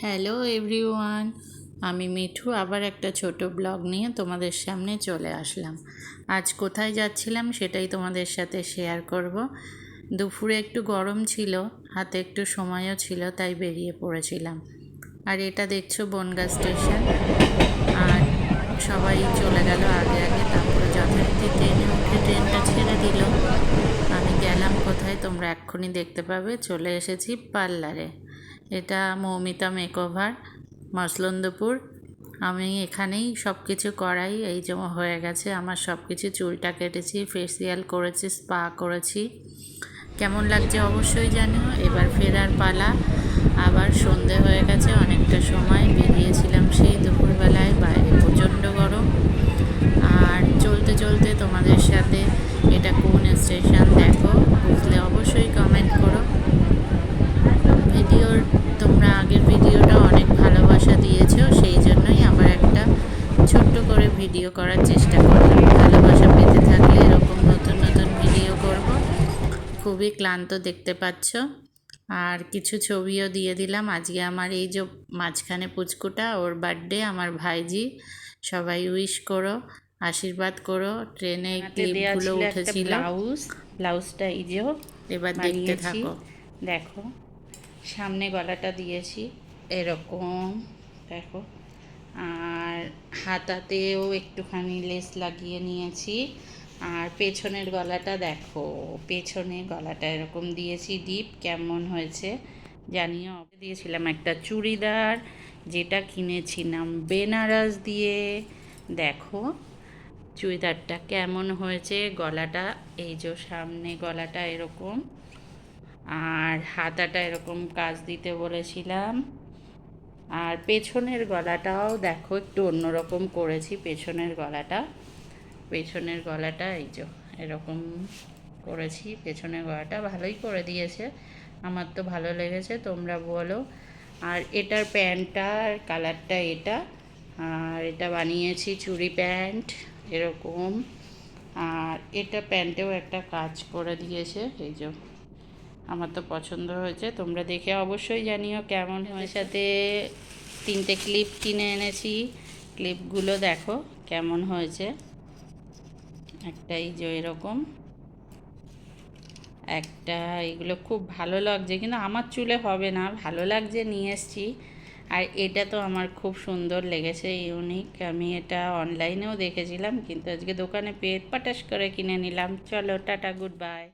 Hello everyone, আমি মিঠু আবার একটা ছোট ব্লগ নিয়ে তোমাদের সামনে চলে আসলাম। আজ কোথায় যাচ্ছিলাম সেটাই তোমাদের সাথে শেয়ার করব। দুপুরে একটু গরম ছিল, হাতে একটু সময়ও ছিল, তাই বেরিয়ে পড়েছিলাম। আর এটা দেখছ বনগা স্টেশন। আর সবাই চলে গেল আগে আগে, তারপরে যথারীতি ট্রেনে উঠে ট্রেনটা ছেড়ে দিল। আমি গেলাম কোথায়, তোমরা এক্ষুনি দেখতে পাবে। চলে এসেছি পার্লারে। এটা মৌমিতা মেকওভার, মসলন্দপুর। আমি এখানেই সব কিছু করাই, এই যে হয়ে গেছে আমার সব কিছু চুলটা কেটেছি ফেসিয়াল করেছি স্পা করেছি। কেমন লাগছে অবশ্যই জানিও। এবার ফেরার পালা। আবার সন্ধে হয়ে গেছে, অনেকটা সময়। বেরিয়েছিলাম সেই দুপুরবেলায়, বাইরে প্রচণ্ড গরম। আর চলতে চলতে তোমাদের সাথে এটা কোন স্টেশন দেখো বুঝলে অবশ্যই কমেন্ট করো ভিডিওর তোমরা আগের ভিডিওটা অনেক ভালোবাসা দিয়েছ সেই জন্যই আবার একটা ছোট্ট করে ভিডিও করার চেষ্টা করলাম। ভালোবাসা পেতে থাকলে এরকম নতুন নতুন ভিডিও করব। খুবই ক্লান্ত দেখতে পাচ্ছ। আর কিছু ছবিও দিয়ে দিলাম। আজকে আমার এই যে মাঝখানে পুচকুটা ওর বার্থডে আমার ভাইজি সবাই উইশ করো আশীর্বাদ করো। ট্রেনে ক্লিপগুলো উঠেছিল। ব্লাউজ ব্লাউজটা এই যে এবার দেখতে থাকো। দেখো সামনে গলাটা দিয়েছি। এরকম দেখো। আর হাতাতেও একটুখানি লেস লাগিয়ে নিয়েছি। আর পেছনের গলাটা দেখো পেছনে গলাটা এরকম দিয়েছি ডিপ কেমন হয়েছে জানিও। দিয়েছিলাম একটা চুড়িদার, যেটা কিনেছিলাম বেনারস দিয়ে। দেখো, চুড়িদারটা কেমন হয়েছে, গলাটা, এই যে সামনে গলাটা এরকম। আর হাতাটা এরকম কাজ দিতে বলেছিলাম। আর পেছনের গলাটাও দেখো, একটু অন্যরকম করেছি পেছনের গলাটা। পেছনের গলাটা, এই যে, এরকম করেছি পেছনের গলাটা। ভালোই করে দিয়েছে। আমার তো ভালো লেগেছে, তোমরা বলো। আর এটার প্যান্টটার কালারটা এটা। আর এটা বানিয়েছি চুড়ি প্যান্ট, এরকম। আর এটা প্যান্টেও একটা কাজ করে দিয়েছে, এই যে। আমার তো পছন্দ হয়েছে, তোমরা দেখে অবশ্যই জানিও কেমন হয় সাথে তিনটে ক্লিপ কিনে এনেছি, ক্লিপগুলো দেখো কেমন হয়েছে। একটাই যে এরকম, একটা এগুলো খুব ভালো লাগছে, কিন্তু আমার চুলে হবে না, ভালো লাগছে, নিয়ে এসছি। আর এটা তো আমার খুব সুন্দর লেগেছে, ইউনিক, আমি এটা অনলাইনেও দেখেছিলাম, কিন্তু আজকে দোকানে পেট পাটাস করে কিনে নিলাম। চলো, টাটা, গুড বাই।